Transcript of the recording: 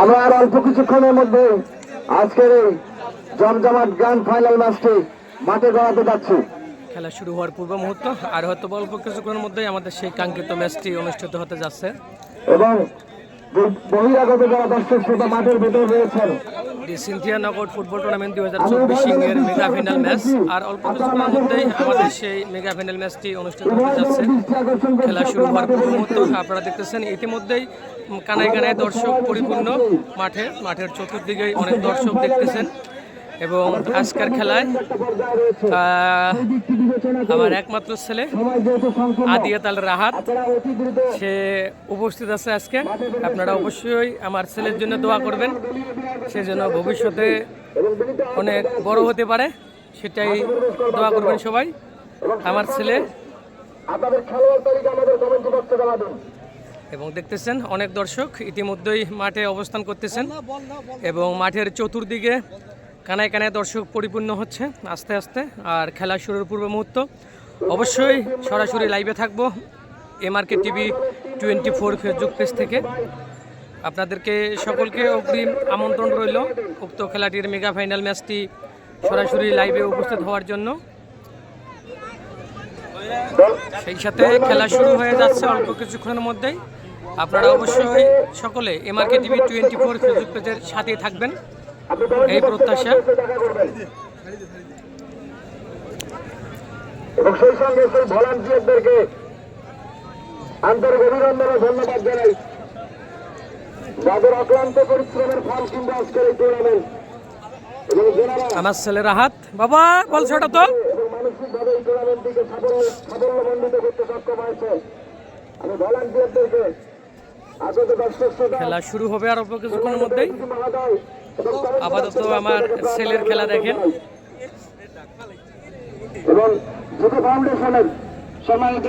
আমরা আর অল্প কিছুক্ষণের মধ্যে আজকের এই জমজমাট গ্র্যান্ড ফাইনাল ম্যাচটি মাঠে গড়াতে যাচ্ছি। খেলা শুরু হওয়ার পূর্ব মুহূর্ত আর হয়তো অল্প কিছুক্ষণের মধ্যেই আমাদের সেই কাঙ্ক্ষিত ম্যাচটি অনুষ্ঠিত হতে যাচ্ছে। এবং বহিরাগত যারা দর্শক শ্রোতা মাঠের ভেতর রয়েছেন the Nagar knockout football tournament দুই হাজার চব্বিশ এর মেগা ফাইনাল ম্যাচ আর অল্প কিছুক্ষণের মধ্যেই আমাদের সেই মেগা ফাইনাল ম্যাচটি অনুষ্ঠিত হতে যাচ্ছে। খেলা শুরু হওয়ার পূর্ব আপনারা দেখতেছেন। ইতিমধ্যেই কানায় কানায় দর্শক পরিপূর্ণ। মাঠে, মাঠের চতুর্দিকে অনেক দর্শক দেখতেছেন। এবং আজকের খেলায় আমার একমাত্র ছেলে আদিয়াত আল রাহাত সে উপস্থিত আছে আজকে। আপনারা অবশ্যই আমার ছেলের জন্য দোয়া করবেন সে যেন ভবিষ্যতে অনেক বড় হতে পারে সেটাই দোয়া করবেন সবাই। আমার ছেলে। আপনাদের খেলোয়াড় তালিকা আমাদের কমেন্ট বক্সে জানাবেন। এবং দেখতেছেন অনেক দর্শক ইতিমধ্যেই মাঠে অবস্থান করতেছেন এবং মাঠের চতুর্দিকে কানায় কানায় দর্শক পরিপূর্ণ হচ্ছে আস্তে আস্তে, আর খেলা শুরুর পূর্ব মুহূর্ত। অবশ্যই সরাসরি লাইভে থাকব MRK TV twenty four Facebook page থেকে। আপনাদেরকে সকলকে অগ্রিম আমন্ত্রণ রইল উক্ত খেলাটির মেগা ফাইনাল ম্যাচটি সরাসরি লাইভে উপস্থিত হওয়ার জন্য। সেই সাথে খেলা শুরু হয়ে যাচ্ছে অল্প কিছুক্ষণের মধ্যেই। আপনারা অবশ্যই সকলে MRK TV twenty four Facebook পেজের সাথেই থাকবেন। এই প্রত্যাশা? এবং সেই সঙ্গে সেই ভলান্টিয়ারদেরকে আন্তরিক অভিনন্দন ও ধন্যবাদ জানাই। যাদের অক্লান্ত পরিশ্রমের ফল কিন্তু আজকের এই টুর্নামেন্ট আমার ছেলে রাহাত বাবা বল ছটা তো। মানসিকভাবে এই টুর্নামেন্টটিকে সাফল্য সাফল্যমণ্ডিত করতে সক্ষম আমি ভলান্টিয়ারদেরকে খেলা শুরু হবে আর অল্প কিছুক্ষণের মধ্যেই। আপাতত আমার ছেলের খেলা দেখেন। এবং যুব ফাউন্ডেশনের সম্মানিত